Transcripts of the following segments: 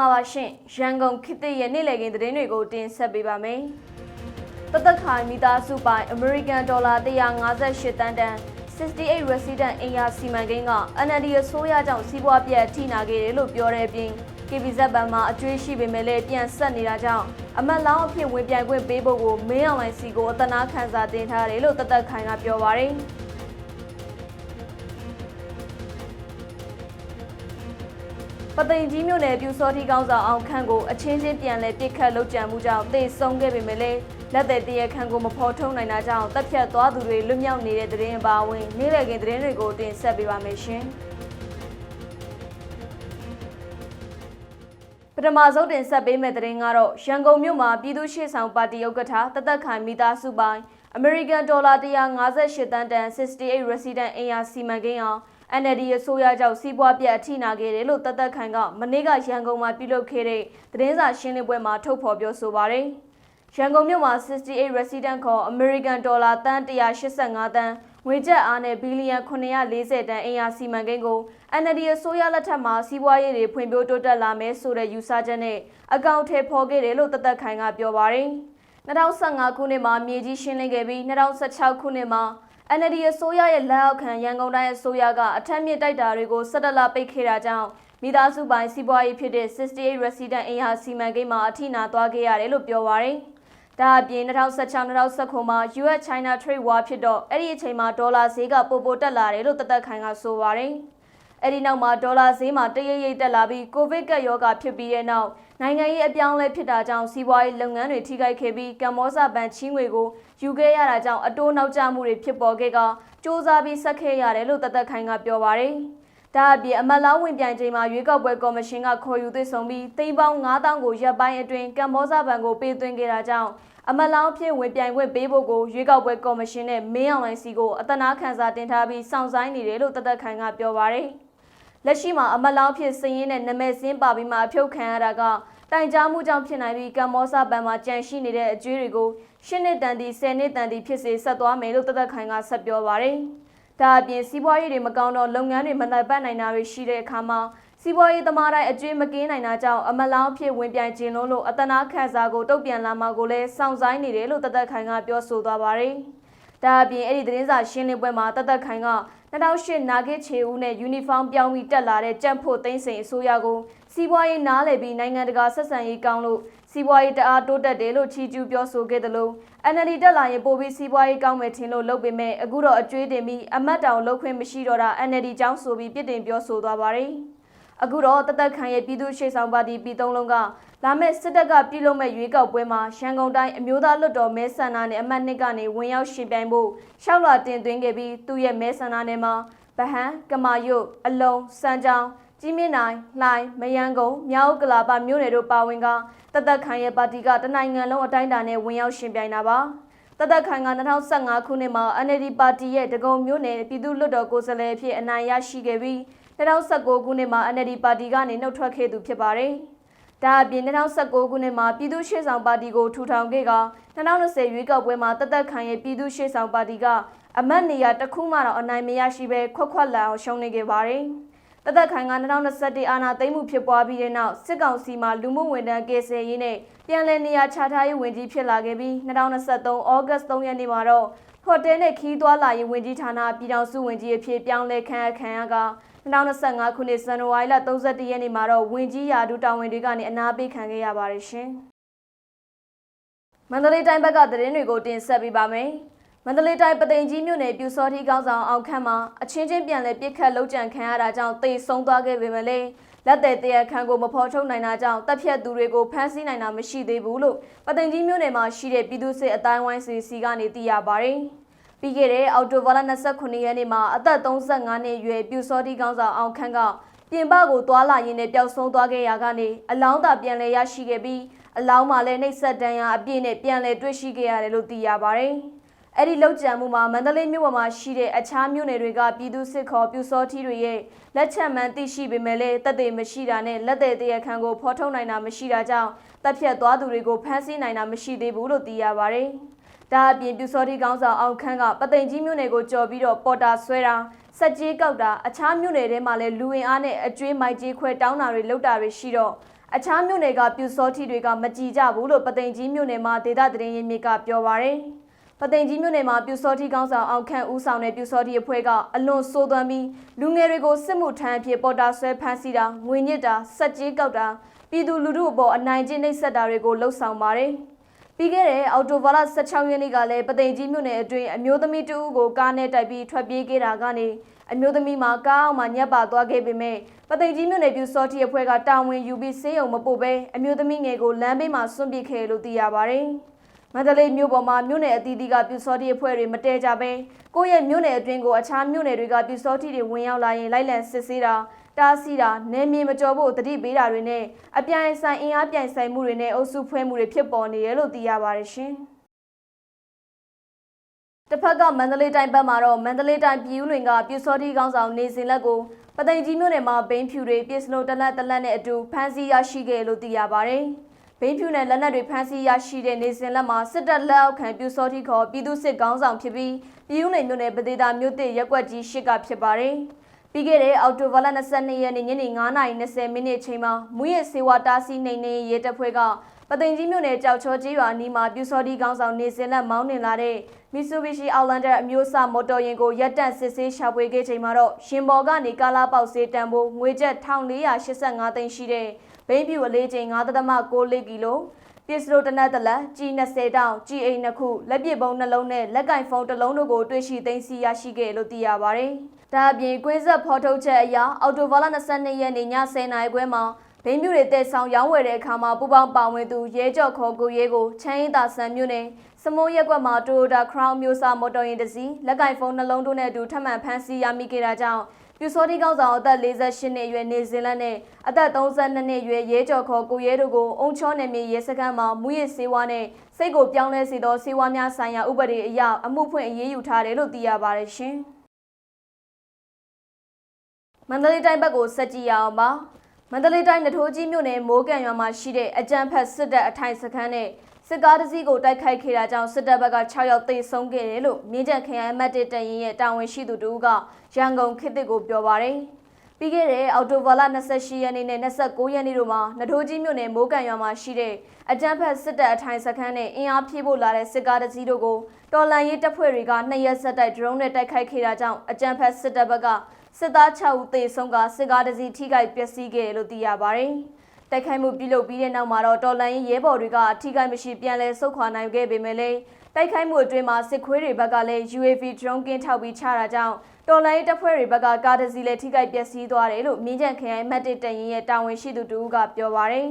္ဂလာပါရှင်ရန်ကုန်ခေတ်သစ်ရဲ့နေ့လည်ခင်းသတင်းတွေကိုတင်ဆက်ပေးပါမယ်တသက်ခိုင်မိသားစုပိုင် American Dollar 158တန်တန်68 resident အင်ယာစီမံကိန်းက NLD အစိုးရကြောင့်စီးပွားပြတ်ထိနာခဲ့တယ်လို့ပြောတဲ့အပြင် KBZ ဘဏ်မှာအကျွေးရှိပေမဲ့လည်းပြန်ဆက်နေတာကြောင့်အမတ်လောင်းအဖြစ်ဝင်ပြိုင်ခွင့်ပေးဖို့ကိုမင်းအောင်လိုင်စီကိုအသနာခံစာတင်ထားတယ်လို့တသက်ခိုင်ကပြောပါရယ် ပသိမ်ကြီးမြို့နယ်ပြူစောတိကောင်းဆောင်အောင်ခန့်ကိုအချင်းချင်းပြန်လဲပြစ်ခတ်လုပ်ကြံမှုကြောင့်တေဆုံးခဲ့ပေမဲ့လည်းလက်သက်တရခန့်ကိုမဖော်ထုတ်နိုင်တာကြောင့်တပ်ဖြတ်သွားသူတွေလွတ်မြောက်နေတဲ့သတင်းအပါအဝင်နေ့လည်ခင်းသတင်းတွေကိုတင်ဆက်ပေးပါမယ်ရှင်။ပထမဆုံးတင်ဆက်ပေးမယ့်သတင်းကတော့ရန်ကုန်မြို့မှာပြည်သူ့ရှေ့ဆောင်ပါတီဥက္ကဋ္ဌတသက်ခိုင်မိသားစုပိုင်း American Dollar 158တန်တန်68 resident အင်အားစီမံကိန်းအောင် NLD အစိုးရကြောင့်စီးပွားပြတ်အထိနာခဲ့တယ်လို့တသက်ခိုင်ကမနေ့ကရန်ကုန်မှာပြုလုပ်ခဲ့တဲ့သတင်းစာရှင်းလင်းပွဲမှာထုတ်ဖော်ပြောဆိုပါရယ်ရန်ကုန်မြို့မှာ68 resident ခေါ် American Dollar တန်185တန်ငွေကျပ်အားနဲ့ဘီလီယံ940တန်အင်အားစီမံကိန်းကို NLD အစိုးရလက်ထက်မှာစီးပွားရေးတွေဖွံ့ဖြိုးတိုးတက်လာမယ်ဆိုတဲ့ယူဆချက်နဲ့အကောင့်ထဲပေါ်ခဲ့တယ်လို့တသက်ခိုင်ကပြောပါရယ်2015ခုနှစ်မှာမြေကြီးရှင်းလင်းခဲ့ပြီး2016ခုနှစ်မှာ NLD အစိုးရရဲ့လက်အောက်ခံရန်ကုန်တိုင်းအစိုးရကအထက်မြင့်တိုက်တာတွေကိုဆက်တက်လာပိတ်ခဲ့တာကြောင့်မိသားစုပိုင်းစီးပွားရေးဖြစ်တဲ့68 resident အင်ဟာစီမံကိန်းမှာအထိနာသွားခဲ့ရတယ်လို့ပြောပါရယ်။ဒါအပြင်2016-2019မှာ US China Trade War ဖြစ်တော့အဲ့ဒီအချိန်မှာဒေါ်လာဈေးကပိုပိုတက်လာတယ်လို့တသက်ခိုင်ကဆိုပါရယ်။ အဲ့ဒီနောက်မှာဒေါ်လာဈေးမှာတရိပ်ရိပ်တက်လာပြီးကိုဗစ်ကပ်ရောဂါဖြစ်ပြီးတဲ့နောက်နိုင်ငံရေးအပြောင်းအလဲဖြစ်တာကြောင့်စီးပွားရေးလုပ်ငန်းတွေထိခိုက်ခဲ့ပြီးကမ္ဘောဇဘဏ်ချင်းငွေကိုယူခဲ့ရတာကြောင့်အတိုးနောက်ကျမှုတွေဖြစ်ပေါ်ခဲ့ကစ조사ပြီးဆက်ခဲ့ရတယ်လို့တသက်ခိုင်ကပြောပါရယ်။ဒါအပြင်အမတ်လောင်းဝင်ပြိုင်ချိန်မှာရွေးကောက်ပွဲကော်မရှင်ကခေါ်ယူသွေးဆောင်ပြီးတိမ်ပေါင်း9000ကိုရပ်ပိုင်းအတွင်းကမ္ဘောဇဘဏ်ကိုပေးသွင်းခဲ့တာကြောင့်အမတ်လောင်းဖြစ်ဝင်ပြိုင်ခွင့်ပေးဖို့ကိုရွေးကောက်ပွဲကော်မရှင်နဲ့မင်းအောင်လိုင်စီကိုအတနာခံစာတင်ထားပြီးစောင့်ဆိုင်းနေတယ်လို့တသက်ခိုင်ကပြောပါရယ်။ လက်ရှိမှာအမတ်လောင်းဖြစ်စည်ရင်းနဲ့နမဲစင်းပါပြီးမှအဖြုတ်ခံရတာကတိုင်ကြားမှုကြောင့်ဖြစ်နိုင်ပြီးကမ္ဘောဇဘဏ်မှာကြန့်ရှိနေတဲ့အကျွေးတွေကိုရှစ်နှစ်တန်တီဆယ်နှစ်တန်တီဖြစ်စေဆက်သွားမယ်လို့တသက်ခိုင်ကဆက်ပြောပါရယ်။ဒါအပြင်စီးပွားရေးတွေမကောင်းတော့လုပ်ငန်းတွေမနိုင်ပတ်နိုင်တာတွေရှိတဲ့အခါမှာစီးပွားရေးသမားတိုင်းအကျွေးမကင်းနိုင်တာကြောင့်အမလောင်းဖြစ်ဝင်ပြိုင်ခြင်းလုံးလို့အတနာခန့်စာကိုတုတ်ပြန်လာမှာကိုလည်းစောင့်ဆိုင်နေတယ်လို့တသက်ခိုင်ကပြောဆိုသွားပါရယ်။ဒါအပြင်အဲ့ဒီသတင်းစာရှင်းလင်းပွဲမှာတသက်ခိုင်က 2008နာဂစ်ချေဦးနဲ့ယူနီဖောင်းပြောင်းပြီးတက်လာတဲ့ကြံ့ဖို့သိန်းစိန်အစိုးရကိုစီးပွားရေးနားလည်ပြီးနိုင်ငံတကာဆက်ဆံရေးကောင်းလို့စီးပွားရေးတအားတိုးတက်တယ်လို့ချီးကျူးပြောဆိုခဲ့တယ်လို့ NLD တက်လာရင်ပိုပြီးစီးပွားရေးကောင်းမယ်ထင်လို့လုပ်ပေမဲ့အခုတော့အကျွေးတင်ပြီးအမတ်တောင်လုပ်ခွင့်မရှိတော့တာ NLD ကြောင်းဆိုပြီးပြစ်တင်ပြောဆိုသွားပါတယ် အခုတော့တသက်ခံရဲ့ပြည်သူ့ရှေ့ဆောင်ပါတီပြည်သုံးလုံးကလာမယ့်စစ်တပ်ကပြည်လုံးမဲ့ရွေးကောက်ပွဲမှာရန်ကုန်တိုင်းအမျိုးသားလွှတ်တော်မဲဆန္ဒနယ်အမတ်နှစ်ကနေဝင်ရောက်ရှင်ပြိုင်ဖို့ရှောက်လာတင်သွင်းခဲ့ပြီးသူ့ရဲ့မဲဆန္ဒနယ်မှာဗဟန်းကမာယုတ်အလုံးစမ်းချောင်းကြီးမြင့်နိုင်လှိုင်းမယန်းကုန်းမြောက်ကလာပမြို့နယ်တို့ပါဝင်ကတသက်ခိုင်ရဲ့ပါတီကတနိုင်ငံလုံးအတိုင်းအတာနဲ့ဝင်ရောက်ရှင်ပြိုင်တာပါတသက်ခိုင်က2015ခုနှစ်မှာ NLD ပါတီရဲ့ဒဂုံမြို့နယ်ပြည်သူ့လွှတ်တော်ကိုယ်စားလှယ်အဖြစ်အနိုင်ရရှိခဲ့ပြီး 2019ခုနှစ်မှာ NLD ပါတီကနေနှုတ်ထွက်ခဲ့သူဖြစ်ပါတယ်ဒါအပြင်2019ခုနှစ်မှာပြည်သူ့ရှေ့ဆောင်ပါတီကိုထူထောင်ခဲ့က2020ရွေးကောက်ပွဲမှာတသက်ခိုင်ရဲ့ပြည်သူ့ရှေ့ဆောင်ပါတီကအမတ်နေရာတစ်ခုမှတော့အနိုင်မရရှိဘဲခွက်ခွက်လာအောင်ရှုံးနေခဲ့ပါတယ်။တသက်ခိုင်က2021အာဏာသိမ်းမှုဖြစ်ပွားပြီးတဲ့နောက်စစ်ကောင်စီမှလူမှုဝန်ထမ်းကေဆယ်ရေးနဲ့ပြန်လည်နေရာချထားရေးဝန်ကြီးဖြစ်လာခဲ့ပြီး2023ဩဂတ်3ရက်နေ့မှာတော့ဟိုတယ်နဲ့ခီးသွားလာရေးဝန်ကြီးဌာနပြည်ထောင်စုဝန်ကြီးအဖြစ်ပြောင်းလဲခန့်အပ်ခံရက 2025ခုနှစ်ဇန်နဝါရီလ31ရက်နေ့မှာတော့ဝန်ကြီးရာထူးတာဝန်တွေကနေအနာပေးခံခဲ့ရပါတယ်ရှင်။မန္တလေးတိုင်းဘက်ကသတင်းတွေကိုတင်ဆက်ပေးပါမယ်။မန္တလေးတိုင်းပသိမ်ကြီးမြို့နယ်ပြူစောထီးကောင်းဆောင်အောင်ခန့်မှာအချင်းချင်းပြန်လည်ပြစ်ခတ်လုံးကြံခံရတာကြောင့်တေဆုံးသွားခဲ့ပေမဲ့လည်းလက်သည်တရားခံကိုမဖော်ထုတ်နိုင်တာကြောင့်တပ်ဖြတ်သူတွေကိုဖမ်းဆီးနိုင်တာမရှိသေးဘူးလို့ပသိမ်ကြီးမြို့နယ်မှာရှိတဲ့ပြည်သူ့စစ်အတိုင်းဝိုင်းစီစီကနေသိရပါတယ်။ ပြီးခဲ့တဲ့အော်တိုဘာလ29ရက်နေ့မှာအသက်35နှစ်အရွယ်ပြူစောထီးကောင်းဆောင်အောင်ခန့်ကပြင်ပကိုသွာလာရင်းနဲ့ပျောက်ဆုံးသွားခဲ့ရာကနေအလောင်းသာပြန်လည်ရရှိခဲ့ပြီးအလောင်းမှာလည်းနှိပ်စက်တန်းရအပြည့်နဲ့ပြန်လည်တွေ့ရှိခဲ့ရတယ်လို့သိရပါတယ်။အဲ့ဒီလောက်ကြံမှုမှာမန္တလေးမြို့ပေါ်မှာရှိတဲ့အခြားမြို့နယ်တွေကပြည်သူစစ်ခေါ်ပြူစောထီးတွေရဲ့လက်ချက်မှန်သိရှိပေမဲ့လည်းတပ်တွေမရှိတာနဲ့လက်တွေတရားခံကိုဖော်ထုတ်နိုင်တာမရှိတာကြောင့်တပ်ဖြတ်သွားသူတွေကိုဖမ်းဆီးနိုင်တာမရှိသေးဘူးလို့သိရပါတယ်။ ဒါအပြင်ပြူစောထီးကောင်းဆောင်အောင်ခန့်ကပသိမ်ကြီးမြို့နယ်ကိုကြော်ပြီးတော့ပေါ်တာဆွဲတာစက်ကြီးကောက်တာအခြားမြို့နယ်ထဲမှာလည်းလူဝင်အားနဲ့အကျွေးမိုက်ကြီးခွဲတောင်းတာတွေလုပ်တာတွေရှိတော့အခြားမြို့နယ်ကပြူစောထီတွေကမကြည်ကြဘူးလို့ပသိမ်ကြီးမြို့နယ်မှာဒေသသတင်းရင်းမြစ်ကပြောပါရယ်ပသိမ်ကြီးမြို့နယ်မှာပြူစောထီကောင်းဆောင်အောင်ခန့်ဦးဆောင်တဲ့ပြူစောထီအဖွဲ့ကအလွန်ဆိုးသွမ်းပြီးလူငယ်တွေကိုစစ်မှုထမ်းအဖြစ်ပေါ်တာဆွဲဖမ်းဆီးတာငွေညစ်တာစက်ကြီးကောက်တာပြည်သူလူထုအပေါ်အနိုင်ကျင့်နှိပ်စက်တာတွေကိုလှုံ့ဆော်ပါတယ် ပြီးခဲ့တဲ့အော်တိုဘာလ16ရက်နေ့ကလည်းပသိမ်ကြီးမြို့နယ်အတွင်းအမျိုးသမီးတဦးကိုကားနဲ့တိုက်ပြီးထွက်ပြေးခဲ့တာကနေအမျိုးသမီးမှာကားအောင်မှညက်ပါသွားခဲ့ပေမဲ့ပသိမ်ကြီးမြို့နယ်ပြူစောထီအဖွဲ့ကတာဝန်ယူပြီးဆေးရုံမပို့ဘဲအမျိုးသမီးငယ်ကိုလမ်းဘေးမှာဆွန့်ပစ်ခဲ့လို့သိရပါတယ်။မန္တလေးမြို့ပေါ်မှာမြို့နယ်အသီးသီးကပြူစောထီအဖွဲ့တွေမတဲကြဘဲကိုယ့်ရဲ့မြို့နယ်အတွင်းကိုအခြားမြို့နယ်တွေကပြူစောထီတွေဝင်ရောက်လာရင်လိုက်လံစစ်ဆေးတာ တားဆီးတာနယ်မြေမကျော်ဖို့တတိပေးတာတွေနဲ့အပြိုင်ဆိုင်အင်အားပြိုင်ဆိုင်မှုတွေနဲ့အုပ်စုဖွဲမှုတွေဖြစ်ပေါ်နေရလို့သိရပါတယ်ရှင်။တစ်ဖက်ကမန္တလေးတိုင်းဘက်မှာတော့မန္တလေးတိုင်းပြည်ဦးလွင်ကပြူစောတိကောင်းဆောင်နေစဉ်လက်ကိုပသိမ်ကြီးမြို့နယ်မှာဘိန်းဖြူတွေပြစ်စနိုတလက်တလက်နဲ့အတူဖမ်းဆီးရရှိခဲ့လို့သိရပါတယ်။ဘိန်းဖြူနဲ့လက်နက်တွေဖမ်းဆီးရရှိတဲ့နေစဉ်လက်မှာစစ်တပ်လက်အောက်ခံပြူစောတိခေါ်ပြည်သူစစ်ကောင်းဆောင်ဖြစ်ပြီးပြည်ဦးလွင်မြို့နယ်ပဒေသာမြို့တစ်ရက်ကွက်ကြီးရှစ်ကဖြစ်ပါတယ်။ ပြီးခဲ့တဲ့အောက်တိုဘာလ22ရက်နေ့ညနေ9:20မိနစ်အချိန်မှာမူရစ်စေဝါတားဆီးနေနေရဲတပ်ဖွဲ့ကပသိမ်ကြီးမြို့နယ်ကြောက်ချောကျေးရွာအနီးမှာပြူစောတိကောင်းဆောင်နေစဉ်လက်မောင်းနှင်လာတဲ့ Mitsubishi Outlander အမျိုးအစားမော်တော်ယာဉ်ကိုရပ်တန့်စစ်ဆေးရှာဖွေခဲ့ချိန်မှာတော့ရှင်ဘော်ကနေကာလာပေါက်စေးတန်ဖိုးငွေကျပ်1485သိန်းရှိတဲ့ဘိန်းပြူအလေးချိန်9.6ကီလိုပစ္စတိုတနတ်တလက် G20 တောင် G8 နှစ်ခုလက်ပစ်ပုံးနှလုံးနဲ့လက်ကင်ဖုန်းတစ်လုံးတို့ကိုတွေ့ရှိသိမ်းဆည်းရရှိခဲ့လို့သိရပါတယ်။ ဒါအပြင်ကွင်းဆက်ဖော်ထုတ်ချက်အရအော်တိုဘာလ22ရက်နေ့ည10:00နာရီခွဲမှာဘိန်းပြူတွေတက်ဆောင်ရောင်းဝယ်တဲ့အခါမှာပူပေါင်းပါဝင်သူရဲကြော့ခေါ်ကိုရဲကိုချမ်းရင်သာဆန်မြို့နယ်စမိုးရက်ကွက်မှာ Toyota Crown မျိုးစားမော်တော်ယာဉ်တစ်စီးလက်ကင်ဖုန်းနှလုံးတို့နဲ့အတူထပ်မံဖမ်းဆီးရမိခဲ့တာကြောင့်ပြူစောတိကောက်ဆောင်အသက်48နှစ်အရွယ်နေဇင်လန်နဲ့အသက်32နှစ်အရွယ်ရဲကြော်ခေါ်ကိုရဲတို့ကိုအုံချောနယ်မြေရဲစခန်းမှာမူရစ်စေဝါနဲ့စိတ်ကိုပြောင်းလဲစေသောစေဝါများဆိုင်ရာဥပဒေအရအမှုဖွင့်အရေးယူထားတယ်လို့သိရပါတယ်ရှင်။ မန္တလေးတိုင်းဘက်ကိုဆက်ကြည့်ရအောင်ပါ။မန္တလေးတိုင်းနထိုးကြီးမြို့နယ်မိုးကန်ရွာမှာရှိတဲ့အကြံဖက်စစ်တပ်အထိုင်စခန်းနဲ့စစ်ကားတစ်စီးကိုတိုက်ခိုက်ခဲ့တာကြောင့်စစ်တပ်ဘက်က6ယောက်သေဆုံးခဲ့တယ်လို့မြင်းကျန်ခရိုင်အမတ်တတရင်ရဲ့တာဝန်ရှိသူတို့ကရန်ကုန်ခေတ်တစ်ကိုပြောပါရယ်ပြီးခဲ့တဲ့အော်တိုဘာလ28ရက်နေ့နဲ့29ရက်နေ့တို့မှာနထိုးကြီးမြို့နယ်မိုးကန်ရွာမှာရှိတဲ့အကြံဖက်စစ်တပ်အထိုင်စခန်းနဲ့အင်အားဖြည့်ဖို့လာတဲ့စစ်ကားတစ်စီးတို့ကိုတော်လန်ရေးတပ်ဖွဲ့တွေကနှစ်ရက်ဆက်တိုက်ဒရုန်းနဲ့တိုက်ခိုက်ခဲ့တာကြောင့်အကြံဖက်စစ်တပ်ဘက်က စစ်သား6ဦးသေဆုံးကစစ်ကားတစ်စီးထိခိုက်ပျက်စီးခဲ့တယ်လို့သိရပါရယ်တိုက်ခိုက်မှုပြုလုပ်ပြီးတဲ့နောက်မှာတော့တော်လန်ရေးရဲဘော်တွေကထိခိုက်မရှိပြန်လည်ဆုတ်ခွာနိုင်ခဲ့ပေမဲ့လည်းတိုက်ခိုက်မှုအတွင်းမှာစစ်ခွေးတွေဘက်ကလည်း UAV drone ကင်းထောက်ပြီးချတာကြောင့်တော်လိုင်းတပ်ဖွဲ့တွေဘက်ကကားတစ်စီးလည်းထိခိုက်ပျက်စီးသွားတယ်လို့မြင်းကြံခရိုင်အမှတ်၁တရင်ရဲ့တာဝန်ရှိသူတူကပြောပါရယ်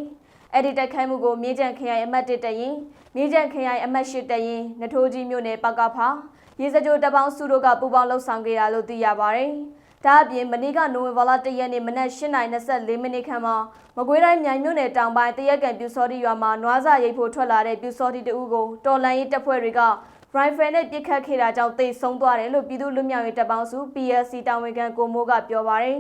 အဲ့ဒီတိုက်ခိုက်မှုကိုမြင်းကြံခရိုင်အမှတ်၁တရင်မြင်းကြံခရိုင်အမှတ်၈တရင်နထိုးကြီးမြို့နယ်ပကဖာရေစကြိုတပ်ပေါင်းစုတို့ကပူးပေါင်းလှုပ်ဆောင်ခဲ့တာလို့သိရပါရယ် ဒါအပြင်မနေ့ကနိုဝင်ဘာလ၁ရက်နေ့မနက်၈ :24 မိနစ်ခန့်မှာမကွေးတိုင်းမြိုင်မြို့နယ်တောင်ပိုင်းတရက်ကန်ပြူစောတိရွာမှာနွားစာရိတ်ဖို့ထွက်လာတဲ့ပြူစောတိတအုပ်ကိုတော်လန်ရေးတပ်ဖွဲ့တွေကရိုင်ဖယ်နဲ့ပစ်ခတ်ခဲ့တာကြောင့်သေဆုံးသွားတယ်လို့ပြည်သူ့လူမျိုးရေးတပ်ပေါင်းစု PLC တာဝန်ခံကိုမိုးကပြောပါရယ်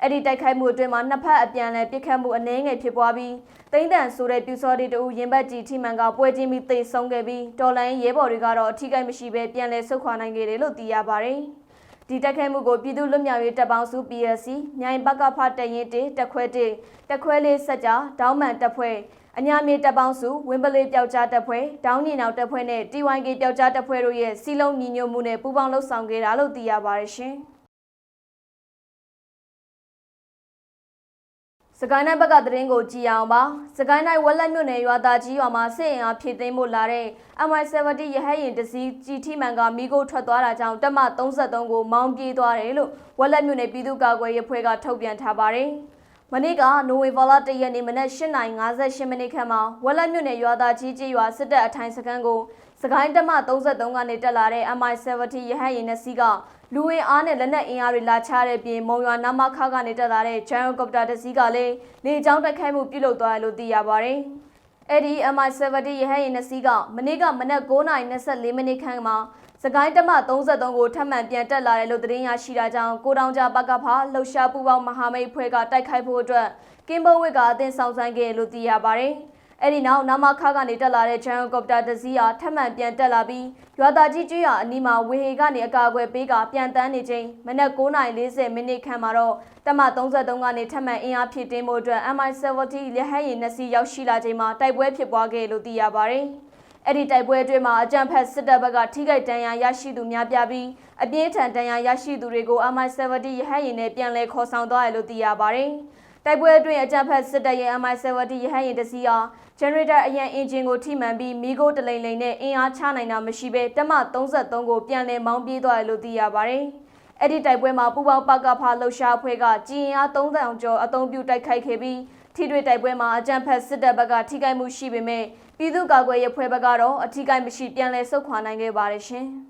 အဲ့ဒီတိုက်ခိုက်မှုအတွင်းမှာနှစ်ဖက်အပြန်အလှန်ပစ်ခတ်မှုအနှဲငယ်ဖြစ်ပွားပြီးတိမ့်တန်ဆိုတဲ့ပြူစောတိတအုပ်ရင်ဘတ်ကြီးထိမှန်ကပွဲချင်းပြီးသေဆုံးခဲ့ပြီးတော်လန်ရဲဘော်တွေကတော့အထီးကိမရှိဘဲပြန်လည်ဆုတ်ခွာနိုင်ခဲ့တယ်လို့သိရပါရယ် ဒီတက်ခဲမှုကိုပြည်သူ့လွတ်မြောက်ရေးတပ်ပေါင်းစု PLC မြိုင်ဘက်ကဖတရင်တေတက်ခွဲတေတက်ခွဲလေးစက်ကြဒေါင်းမှန်တပ်ဖွဲ့အညာမြေတပ်ပေါင်းစုဝင်းပလေးပျောက်ကြားတပ်ဖွဲ့ဒေါင်းညင်အောင်တပ်ဖွဲ့နဲ့ TYK ပျောက်ကြားတပ်ဖွဲ့တို့ရဲ့စီလုံးညီညွတ်မှုနဲ့ပူးပေါင်းလှုပ်ဆောင်ခဲ့တာလို့သိရပါတယ်ရှင်။ စကိုင်းတိုင်းဘက်ကသတင်းကိုကြည်အောင်ပါစကိုင်းတိုင်းဝက်လက်မြို့နယ်ရွာသားကြီးရွာမှာစစ်အင်အားဖြည့်သိမ်းဖို့လာတဲ့ MI70 ရဟတ်ရင်တစည်းကြီးထိမှန်ကမိကိုထွက်သွားတာကြောင့်တက်မ33ကိုမောင်းပြေးသွားတယ်လို့ဝက်လက်မြို့နယ်ပြည်သူ့ကာကွယ်ရေးအဖွဲ့ကထုတ်ပြန်ထားပါတယ်မနေ့ကနိုဝင်ဘာလ၁ရက်နေ့မနက်၈ :58 မိနစ်ခန့်မှာဝက်လက်မြို့နယ်ရွာသားကြီးကြီးရွာစစ်တပ်အထိုင်စခန်းကို စကိုင်းတက်မ33ကနေတက်လာတဲ့ MI70 ရဟတ်ရင်နှစ်စီးကလူဝင်အားနဲ့လက်နက်အင်အားတွေလာချတဲ့ပြင်မုံရွာနာမခကနေတက်လာတဲ့ဂျန်ကော်ပတာတစ်စီးကလည်းလေကြောင်းတိုက်ခိုက်မှုပြုလုပ်သွားတယ်လို့သိရပါတယ်။အဲ့ဒီ MI70 ရဟတ်ယာဉ်နှစ်စီးကမနေ့ကမနက်9:24မိနစ်ခန့်မှာစကိုင်းတမ33ကိုထပ်မံပြန်တက်လာတယ်လို့သတင်းရရှိတာကြောင့်ကိုတောင်ကြပကဖလှုပ်ရှားပူပေါင်းမဟာမိတ်ဖွဲ့ကတိုက်ခိုက်ဖို့အတွက်ကင်းဘဝစ်ကအသင်းဆောင်ဆိုင်ခဲ့လို့သိရပါတယ်။ အဲ့ဒီနောက်နာမခါကနေတက်လာတဲ့ဂျန်ဟယ်ကော်ပတာတစ်စီးဟာထပ်မံပြန်တက်လာပြီးရွာသားကြီးကျွော်အနီးမှာဝေဟေကနေအကာအကွယ်ပေးကပြန်တန်းနေချိန်မနက်9:40မိနစ်ခန့်မှာတော့တမ33ကနေထပ်မံအင်အားဖြည့်တင်းမှုအတွက် MI70 လက်ဟဲရင်နှစ်စီးရောက်ရှိလာချိန်မှာတိုက်ပွဲဖြစ်ပွားခဲ့လို့သိရပါတယ်။အဲ့ဒီတိုက်ပွဲအတွင်းမှာအကြံဖက်စစ်တပ်ဘက်ကထိခိုက်ဒဏ်ရာရရှိသူများပြားပြီးအပြင်းထန်ဒဏ်ရာရရှိသူတွေကို MI70 ရဟတ်ရင်နဲ့ပြန်လည်ခေါ်ဆောင်သွားတယ်လို့သိရပါတယ်။ တိုက်ပွဲအတွင်းအကြံဖက်စစ်တပ်ရဲ့ MI70 ရဟတ်ရင်တစ်စီးဟာ generator အရန်အင်ဂျင်ကိုထိမှန်ပြီးမီးခိုးတလိမ့်လိမ့်နဲ့အင်အားချနိုင်တာမရှိဘဲတက်မ33ကိုပြန်လည်မောင်းပြေးသွားတယ်လို့သိရပါတယ်။အဲ့ဒီတိုက်ပွဲမှာပူပေါင်းပကဖာလှုပ်ရှားအဖွဲ့ကကြည်ရင်အား3000ကျော်အုံပြုတိုက်ခိုက်ခဲ့ပြီးထိတွေ့တိုက်ပွဲမှာအကြံဖက်စစ်တပ်ဘက်ကထိခိုက်မှုရှိပေမဲ့ပြည်သူ့ကာကွယ်ရေးအဖွဲ့ဘက်ကတော့အထိခိုက်မရှိပြန်လည်ဆုတ်ခွာနိုင်ခဲ့ပါတယ်ရှင်။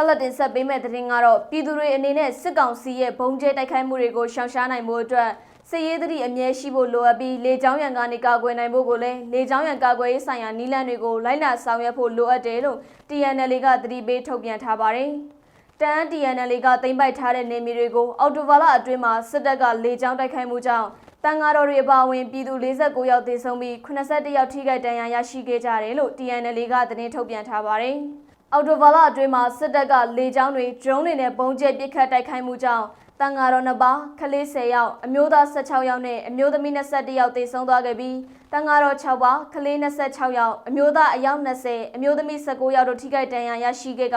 ဆက်လက်တင်ဆက်ပေးမယ့်သတင်းကတော့ပြည်သူတွေအနေနဲ့စစ်ကောင်စီရဲ့ဘုံကျဲတိုက်ခိုက်မှုတွေကိုရှောင်ရှားနိုင်မှုအတွက်စစ်ရေးသတိအမြဲရှိဖို့လိုအပ်ပြီးလေကြောင်းရန်ကနေကာကွယ်နိုင်ဖို့ကိုလည်းလေကြောင်းရန်ကာကွယ်ရေးဆိုင်ရာနည်းလမ်းတွေကိုလိုက်နာဆောင်ရွက်ဖို့လိုအပ်တယ်လို့ TNL ကသတိပေးထုတ်ပြန်ထားပါတယ်။တန် TNL ကသိမ်းပိုက်ထားတဲ့နေမြေတွေကိုအော်တိုဘာလအတွင်းမှာစစ်တပ်ကလေကြောင်းတိုက်ခိုက်မှုကြောင့်တန်ဃာတော်တွေအပါအဝင်ပြည်သူ49ယောက်သေဆုံးပြီး81ယောက်ထိခိုက်ဒဏ်ရာရရှိခဲ့ကြတယ်လို့ TNL ကသတင်းထုတ်ပြန်ထားပါတယ်။ အော်တိုဘာလအတွင်းမှာစစ်တပ်ကလေကြောင်းတွေ drone တွေနဲ့ပုံကျဲပစ်ခတ်တိုက်ခိုက်မှုကြောင့်တန်ဃာတော်နှစ်ပါးကလေး10ယောက်အမျိုးသား16ယောက်နဲ့အမျိုးသမီး21ယောက်သေဆုံးသွားခဲ့ပြီးတန်ဃာတော်6ပါးကလေး26ယောက်အမျိုးသားအယောက်20အမျိုးသမီး19ယောက်တို့ထိခိုက်ဒဏ်ရာရရှိခဲ့က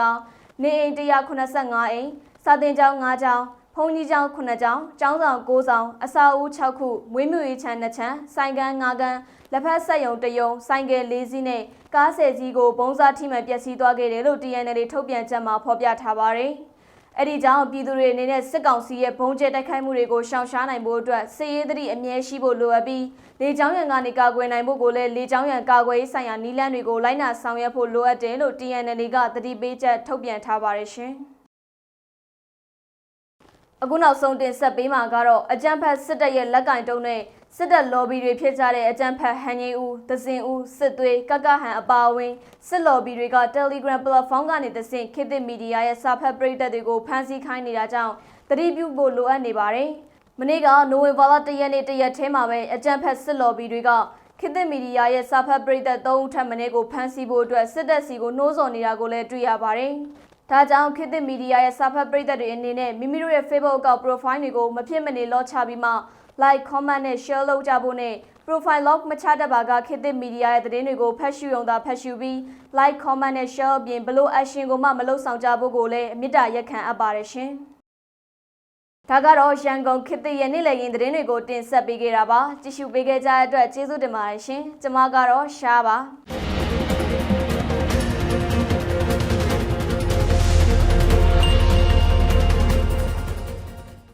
နေအိမ်185အိမ်စာတင်ကျောင်း5ကျောင်း ဖုန်ကြီးကျောင်း9ကျောင်းကျောင်းဆောင်9ဆောင်အစာအုပ်6ခုမွေးမြူရေးချမ်း2ချမ်းဆိုင်ကန်း5ကန်းလက်ဖက်ဆက်ယုံ1ယုံဆိုင်ကယ်4စီးနဲ့ကား10စီးကိုဘုံစားထိမှန်ပျက်စီးသွားခဲ့တယ်လို့ TNL ထုတ်ပြန်ချက်မှာဖော်ပြထားပါတယ်။အဲ့ဒီကြောင့်ပြည်သူတွေအနေနဲ့စစ်ကောင်စီရဲ့ဘုံကျဲတိုက်ခိုက်မှုတွေကိုရှောင်ရှားနိုင်ဖို့အတွက်စစ်ရေးသတိအမြဲရှိဖို့လိုအပ်ပြီးလေကြောင်းရန်ကနေကာကွယ်နိုင်ဖို့ကိုလည်းလေကြောင်းရန်ကာကွယ်ရေးဆိုင်ရာနည်းလမ်းတွေကိုလိုက်နာဆောင်ရွက်ဖို့လိုအပ်တယ်လို့ TNL ကသတိပေးချက်ထုတ်ပြန်ထားပါတယ်ရှင်။ အခုနောက်ဆုံးတင်ဆက်ပေးမှာကတော့အကြံဖတ်စစ်တပ်ရဲ့လက်ကင်တုံးနဲ့စစ်တပ် lobby တွေဖြစ်ကြတဲ့အကြံဖတ်ဟန်ကြီးဦးသစင်ဦးစစ်သွေးကကဟန်အပါအဝင်စစ် lobby တွေက Telegram platform ကနေသစင်ခေတ်သစ်မီဒီယာရဲ့စာဖတ်ပရိသတ်တွေကိုဖမ်းဆီးခိုင်းနေတာကြောင့်တတိပြုဖို့လိုအပ်နေပါတယ်။မနေ့ကနိုဝင်ဘာလ၁ရက်နေ့တရက်ထဲမှာပဲအကြံဖတ်စစ် lobby တွေကခေတ်သစ်မီဒီယာရဲ့စာဖတ်ပရိသတ်၃ဦးထပ်မင်းကိုဖမ်းဆီးဖို့အတွက်စစ်တပ်စီကိုနှိုးဆော်နေတာကိုလည်းတွေ့ရပါတယ်။ ဒါကြောင့်ခေတ်သစ်မီဒီယာရဲ့စာဖတ်ပရိသတ်တွေအနေနဲ့မိမိတို့ရဲ့ Facebook အကောင့် profile တွေကိုမဖြစ်မနေလော့ချပြီးမှ like comment နဲ့ share လုပ်ကြဖို့နဲ့ profile log မချတတ်ပါကခေတ်သစ်မီဒီယာရဲ့သတင်းတွေကိုဖတ်ရှုရုံသာဖတ်ရှုပြီး like comment နဲ့ share အပြင်ဘလို့ action ကိုမှမလုပ်ဆောင်ကြဖို့ကိုလည်းအမြင့်တာရက်ခံအပ်ပါတယ်ရှင်။ဒါကတော့ရန်ကုန်ခေတ်သစ်ရဲ့နေ့လည်ခင်းသတင်းတွေကိုတင်ဆက်ပေးခဲ့တာပါ။ကြည့်ရှုပေးခဲ့ကြတဲ့အတွက်ကျေးဇူးတင်ပါတယ်ရှင်။ကျွန်မကတော့ရှားပါ။